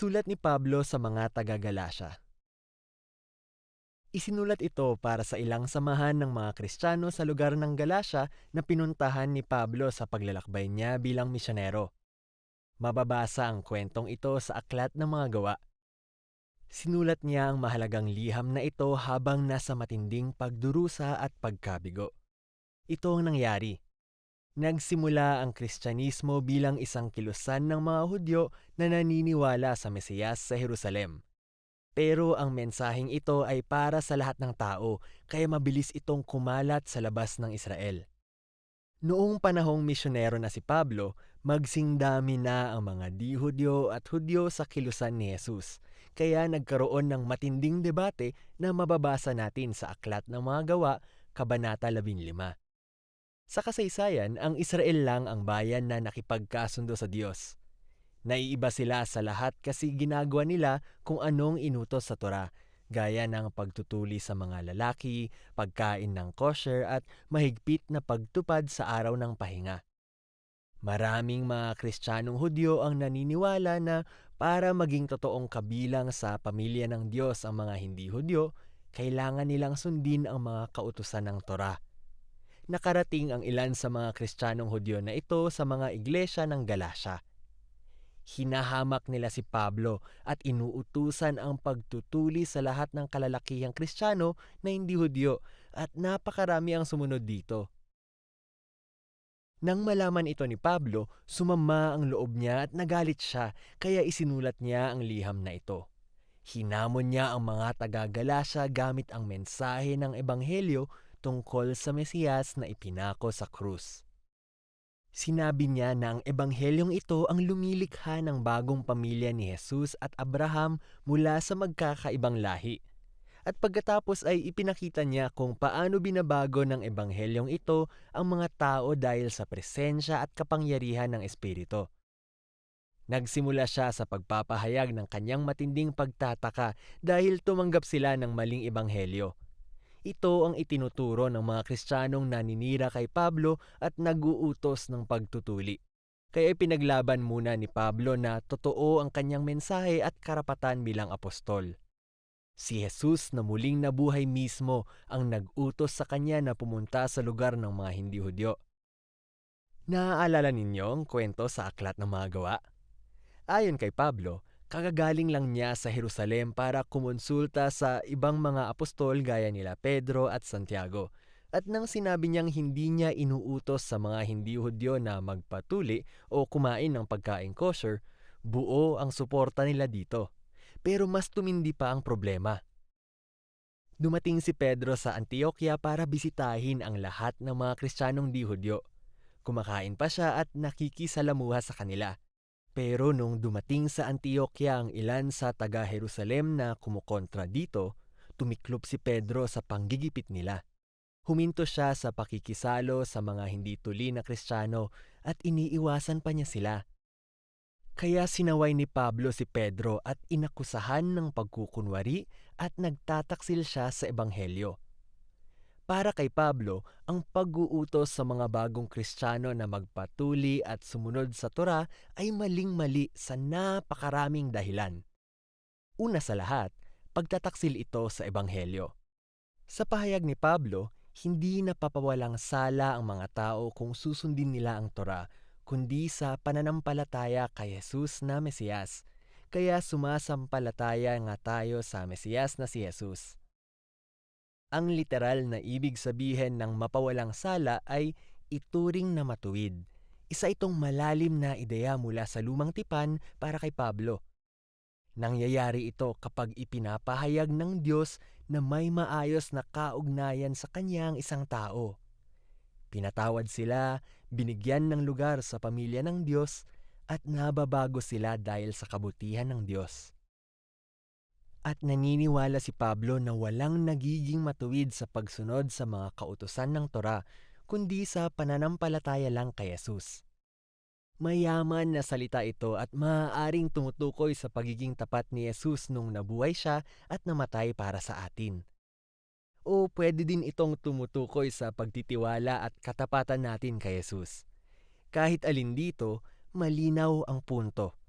Sulat ni Pablo sa mga taga-Galasya. Isinulat ito para sa ilang samahan ng mga Kristiyano sa lugar ng Galasya na pinuntahan ni Pablo sa paglalakbay niya bilang misyonero. Mababasa ang kwentong ito sa Aklat ng Mga Gawa. Sinulat niya ang mahalagang liham na ito habang nasa matinding pagdurusa at pagkabigo. Ito ang nangyari. Nagsimula ang Kristyanismo bilang isang kilusan ng mga Hudyo na naniniwala sa Mesiyas sa Jerusalem. Pero ang mensaheng ito ay para sa lahat ng tao, kaya mabilis itong kumalat sa labas ng Israel. Noong panahong misyonero na si Pablo, magsingdami na ang mga di-Hudyo at Hudyo sa kilusan ni Jesus. Kaya nagkaroon ng matinding debate na mababasa natin sa Aklat ng Mga Gawa, Kabanata 15. Sa kasaysayan, ang Israel lang ang bayan na nakipagkasundo sa Diyos. Naiiba sila sa lahat kasi ginagawa nila kung anong inutos sa Torah, gaya ng pagtutuli sa mga lalaki, pagkain ng kosher at mahigpit na pagtupad sa araw ng pahinga. Maraming mga Kristiyanong Hudyo ang naniniwala na para maging totoong kabilang sa pamilya ng Diyos ang mga hindi Hudyo, kailangan nilang sundin ang mga kautusan ng Torah. Nakarating ang ilan sa mga Kristiyanong Hudyo na ito sa mga iglesia ng Galasya hinahamak nila si Pablo at inuutusan ang pagtutuli sa lahat ng kalalakihang kristyano na hindi Hudyo at napakarami ang sumunod dito. Nang malaman ito ni Pablo, sumama ang loob niya at nagalit siya kaya isinulat niya ang liham na ito. Hinamon niya ang mga taga-Galasya gamit ang mensahe ng Ebanghelyo tungkol sa Mesiyas na ipinako sa krus. Sinabi niya na ang ebanghelyong ito ang lumilikha ng bagong pamilya ni Jesus at Abraham mula sa magkakaibang lahi. At pagkatapos ay ipinakita niya kung paano binabago ng ebanghelyong ito ang mga tao dahil sa presensya at kapangyarihan ng Espiritu. Nagsimula siya sa pagpapahayag ng kanyang matinding pagtataka dahil tumanggap sila ng maling ebanghelyo ito ang itinuturo ng mga Kristiyanong naninira kay Pablo at naguutos ng pagtutuli. Kaya pinaglaban muna ni Pablo na totoo ang kanyang mensahe at karapatan bilang apostol. Si Jesus na muling nabuhay mismo ang nag-utos sa kanya na pumunta sa lugar ng mga hindi Hudyo. Naaalala ninyo ang kwento sa Aklat ng Mga Gawa? Ayon kay Pablo, Kagagaling lang niya sa Jerusalem para kumonsulta sa ibang mga apostol gaya nila Pedro at Santiago. At nang sinabi niyang hindi niya inuutos sa mga hindi Hudyo na magpatuli o kumain ng pagkain kosher, buo ang suporta nila dito. Pero mas tumindi pa ang problema. Dumating si Pedro sa Antioquia para bisitahin ang lahat ng mga Kristiyanong di Hudyo. Kumakain pa siya at nakikisalamuha sa kanila. Pero nung dumating sa Antioquia ang ilan sa taga-Jerusalem na kumukontra dito, tumiklop si Pedro sa panggigipit nila. Huminto siya sa pakikisalo sa mga hindi tuli na kristyano at iniiwasan pa niya sila. Kaya sinaway ni Pablo si Pedro at inakusahan ng pagkukunwari at nagtataksil siya sa ebanghelyo. Para kay Pablo, ang pag-uutos sa mga bagong Kristiyano na magpatuli at sumunod sa Torah ay maling-mali sa napakaraming dahilan. Una sa lahat, pagtataksil ito sa Ebanghelyo. Sa pahayag ni Pablo, hindi napapawalang sala ang mga tao kung susundin nila ang Torah, kundi sa pananampalataya kay Jesus na Mesiyas. Kaya sumasampalataya nga tayo sa Mesiyas na si Jesus. Ang literal na ibig sabihin ng mapawalang sala ay ituring na matuwid. Isa itong malalim na ideya mula sa lumang tipan para kay Pablo. Nangyayari ito kapag ipinapahayag ng Diyos na may maayos na kaugnayan sa kanyang isang tao. Pinatawad sila, binigyan ng lugar sa pamilya ng Diyos, at nababago sila dahil sa kabutihan ng Diyos. At naniniwala si Pablo na walang nagiging matuwid sa pagsunod sa mga kautusan ng Torah, kundi sa pananampalataya lang kay Jesus. Mayaman na salita ito at maaaring tumutukoy sa pagiging tapat ni Jesus nung nabuhay siya at namatay para sa atin. O pwede din itong tumutukoy sa pagtitiwala at katapatan natin kay Jesus. Kahit alin dito, malinaw ang punto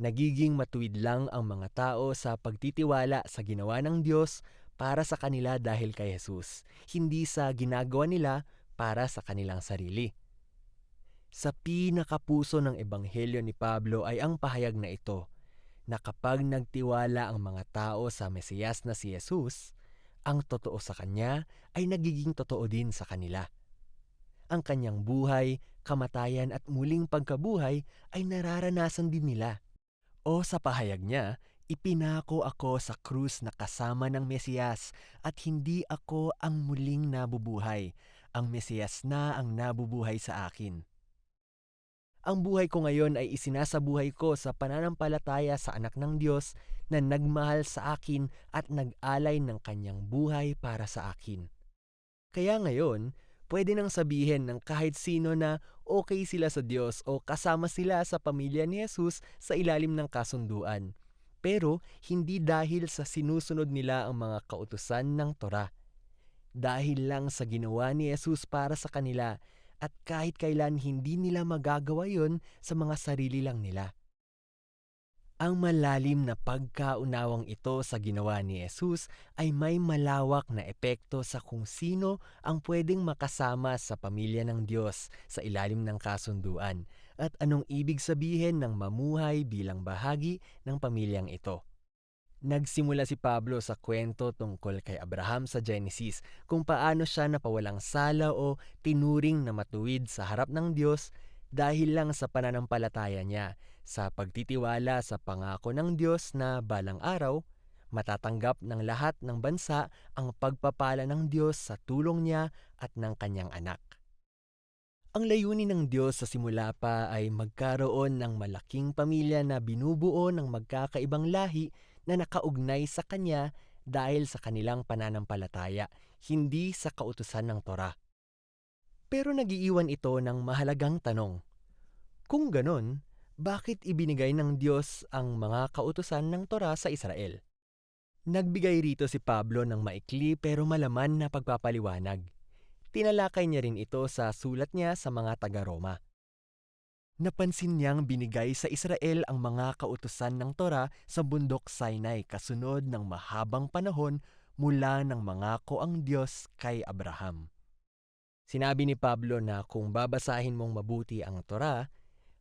Nagiging matuwid lang ang mga tao sa pagtitiwala sa ginawa ng Diyos para sa kanila dahil kay Jesus, hindi sa ginagawa nila para sa kanilang sarili. Sa pinakapuso ng ebanghelyo ni Pablo ay ang pahayag na ito na kapag nagtiwala ang mga tao sa Mesiyas na si Jesus, ang totoo sa kanya ay nagiging totoo din sa kanila. Ang kanyang buhay, kamatayan at muling pagkabuhay ay nararanasan din nila. O sa pahayag niya, ipinako ako sa krus na kasama ng Mesiyas at hindi ako ang muling nabubuhay. Ang Mesiyas na ang nabubuhay sa akin. Ang buhay ko ngayon ay isinasabuhay ko sa pananampalataya sa anak ng Diyos na nagmahal sa akin at nag-alay ng kanyang buhay para sa akin. Kaya ngayon, pwede nang sabihin ng kahit sino na okay sila sa Diyos o kasama sila sa pamilya ni Jesus sa ilalim ng kasunduan. Pero hindi dahil sa sinusunod nila ang mga kautusan ng Torah. Dahil lang sa ginawa ni Jesus para sa kanila at kahit kailan hindi nila magagawa yon sa mga sarili lang nila. Ang malalim na pagkaunawang ito sa ginawa ni Jesus ay may malawak na epekto sa kung sino ang pwedeng makasama sa pamilya ng Diyos sa ilalim ng kasunduan at anong ibig sabihin ng mamuhay bilang bahagi ng pamilyang ito. Nagsimula si Pablo sa kwento tungkol kay Abraham sa Genesis kung paano siya napawalang sala o tinuring na matuwid sa harap ng Diyos dahil lang sa pananampalataya niya sa pagtitiwala sa pangako ng Diyos na balang araw, matatanggap ng lahat ng bansa ang pagpapala ng Diyos sa tulong niya at ng kanyang anak. Ang layunin ng Diyos sa simula pa ay magkaroon ng malaking pamilya na binubuo ng magkakaibang lahi na nakaugnay sa Kanya dahil sa kanilang pananampalataya, hindi sa kautusan ng Torah. Pero nagiiwan ito ng mahalagang tanong. Kung ganon, bakit ibinigay ng Diyos ang mga kautusan ng Torah sa Israel? Nagbigay rito si Pablo ng maikli pero malaman na pagpapaliwanag. Tinalakay niya rin ito sa sulat niya sa mga taga-Roma. Napansin niyang binigay sa Israel ang mga kautusan ng Torah sa bundok Sinai kasunod ng mahabang panahon mula ng mangako ang Diyos kay Abraham. Sinabi ni Pablo na kung babasahin mong mabuti ang Torah,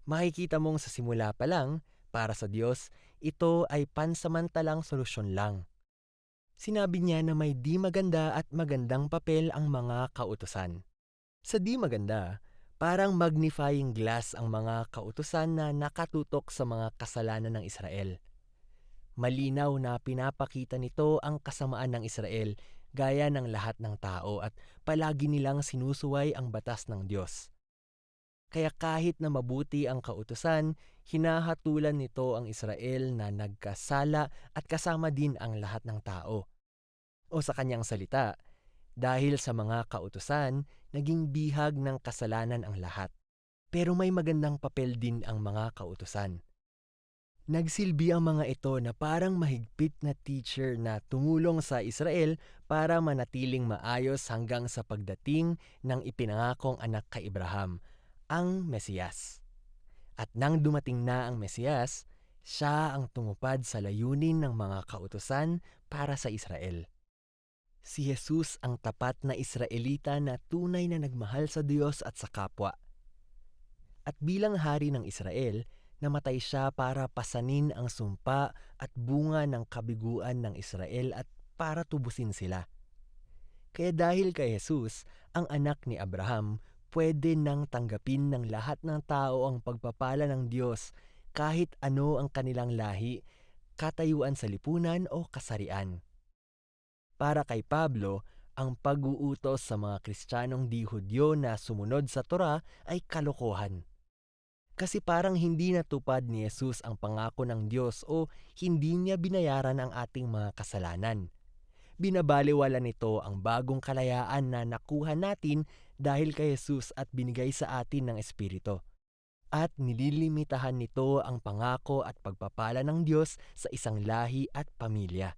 makikita mong sa simula pa lang, para sa Diyos, ito ay pansamantalang solusyon lang. Sinabi niya na may di maganda at magandang papel ang mga kautusan. Sa di maganda, Parang magnifying glass ang mga kautusan na nakatutok sa mga kasalanan ng Israel. Malinaw na pinapakita nito ang kasamaan ng Israel gaya ng lahat ng tao at palagi nilang sinusuway ang batas ng Diyos. Kaya kahit na mabuti ang kautusan, hinahatulan nito ang Israel na nagkasala at kasama din ang lahat ng tao. O sa kanyang salita, dahil sa mga kautusan, naging bihag ng kasalanan ang lahat. Pero may magandang papel din ang mga kautusan. Nagsilbi ang mga ito na parang mahigpit na teacher na tumulong sa Israel para manatiling maayos hanggang sa pagdating ng ipinangakong anak kay Abraham, ang Mesiyas. At nang dumating na ang Mesiyas, siya ang tumupad sa layunin ng mga kautusan para sa Israel. Si Jesus ang tapat na Israelita na tunay na nagmahal sa Diyos at sa kapwa. At bilang hari ng Israel, namatay siya para pasanin ang sumpa at bunga ng kabiguan ng Israel at para tubusin sila. Kaya dahil kay Jesus, ang anak ni Abraham, pwede nang tanggapin ng lahat ng tao ang pagpapala ng Diyos kahit ano ang kanilang lahi, katayuan sa lipunan o kasarian. Para kay Pablo, ang pag-uutos sa mga Kristiyanong di Hudyo na sumunod sa Torah ay kalokohan. Kasi parang hindi natupad ni Jesus ang pangako ng Diyos o hindi niya binayaran ang ating mga kasalanan. Binabaliwala nito ang bagong kalayaan na nakuha natin dahil kay Jesus at binigay sa atin ng Espiritu. At nililimitahan nito ang pangako at pagpapala ng Diyos sa isang lahi at pamilya.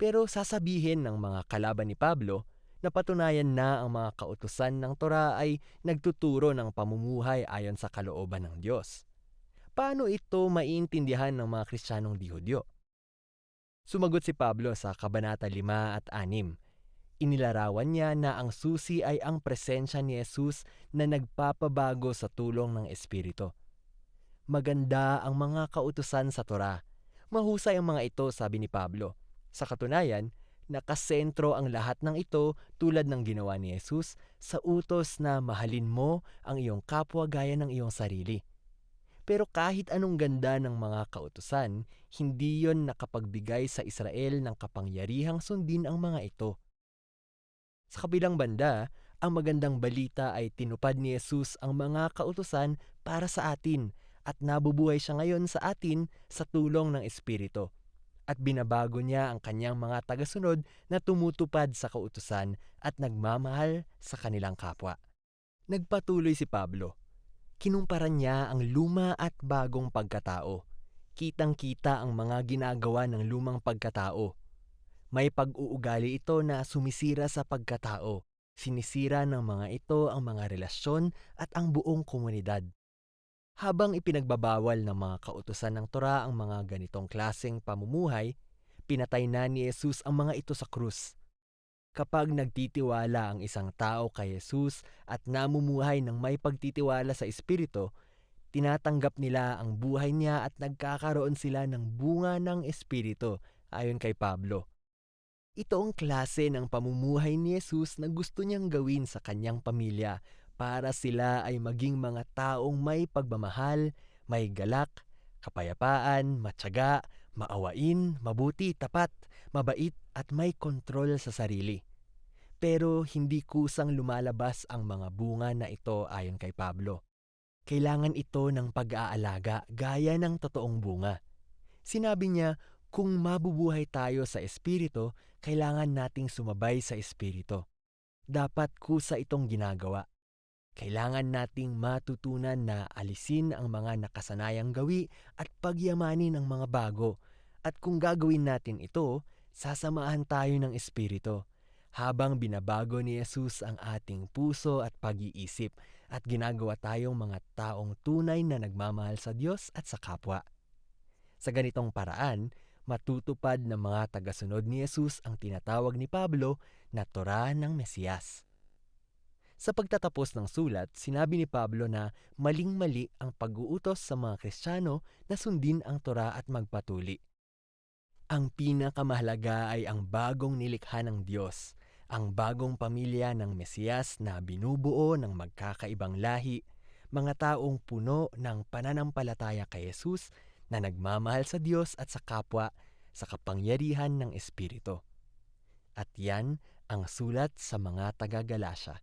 Pero sasabihin ng mga kalaban ni Pablo na patunayan na ang mga kautusan ng Torah ay nagtuturo ng pamumuhay ayon sa kalooban ng Diyos. paano ito maiintindihan ng mga Kristiyanong di Hudyo? Sumagot si Pablo sa Kabanata 5 at 6. Inilarawan niya na ang susi ay ang presensya ni Jesus na nagpapabago sa tulong ng Espiritu. Maganda ang mga kautusan sa Torah. Mahusay ang mga ito, sabi ni Pablo. Sa katunayan, nakasentro ang lahat ng ito tulad ng ginawa ni Jesus sa utos na mahalin mo ang iyong kapwa gaya ng iyong sarili. Pero kahit anong ganda ng mga kautusan, hindi yon nakapagbigay sa Israel ng kapangyarihang sundin ang mga ito. Sa kabilang banda, ang magandang balita ay tinupad ni Jesus ang mga kautusan para sa atin at nabubuhay siya ngayon sa atin sa tulong ng Espiritu. At binabago niya ang kanyang mga tagasunod na tumutupad sa kautusan at nagmamahal sa kanilang kapwa. Nagpatuloy si Pablo. Kinumpara niya ang luma at bagong pagkatao. Kitang-kita ang mga ginagawa ng lumang pagkatao. May pag-uugali ito na sumisira sa pagkatao. Sinisira ng mga ito ang mga relasyon at ang buong komunidad. Habang ipinagbabawal ng mga kautusan ng Torah ang mga ganitong klaseng pamumuhay, pinatay na ni Jesus ang mga ito sa krus. Kapag nagtitiwala ang isang tao kay Jesus at namumuhay ng may pagtitiwala sa Espiritu, tinatanggap nila ang buhay niya at nagkakaroon sila ng bunga ng Espiritu, ayon kay Pablo. Ito ang klase ng pamumuhay ni Jesus na gusto niyang gawin sa kanyang pamilya para sila ay maging mga taong may pagmamahal, may galak, kapayapaan, matyaga, maawain, mabuti, tapat, mabait at may kontrol sa sarili. Pero hindi kusang lumalabas ang mga bunga na ito ayon kay Pablo. Kailangan ito ng pag-aalaga gaya ng totoong bunga. Sinabi niya, kung mabubuhay tayo sa Espiritu, kailangan nating sumabay sa Espiritu. Dapat kusa itong ginagawa. Kailangan nating matutunan na alisin ang mga nakasanayang gawi at pagyamanin ang mga bago. At kung gagawin natin ito, sasamahan tayo ng Espiritu habang binabago ni Jesus ang ating puso at pag-iisip at ginagawa tayong mga taong tunay na nagmamahal sa Diyos at sa kapwa. Sa ganitong paraan, matutupad ng mga tagasunod ni Jesus ang tinatawag ni Pablo na Torah ng Mesiyas. Sa pagtatapos ng sulat, sinabi ni Pablo na maling-mali ang pag-uutos sa mga Kristiyano na sundin ang Torah at magpatuli. Ang pinakamahalaga ay ang bagong nilikha ng Diyos, ang bagong pamilya ng Mesiyas na binubuo ng magkakaibang lahi, mga taong puno ng pananampalataya kay Jesus na nagmamahal sa Diyos at sa kapwa sa kapangyarihan ng Espiritu. At yan ang sulat sa mga taga-Galasya.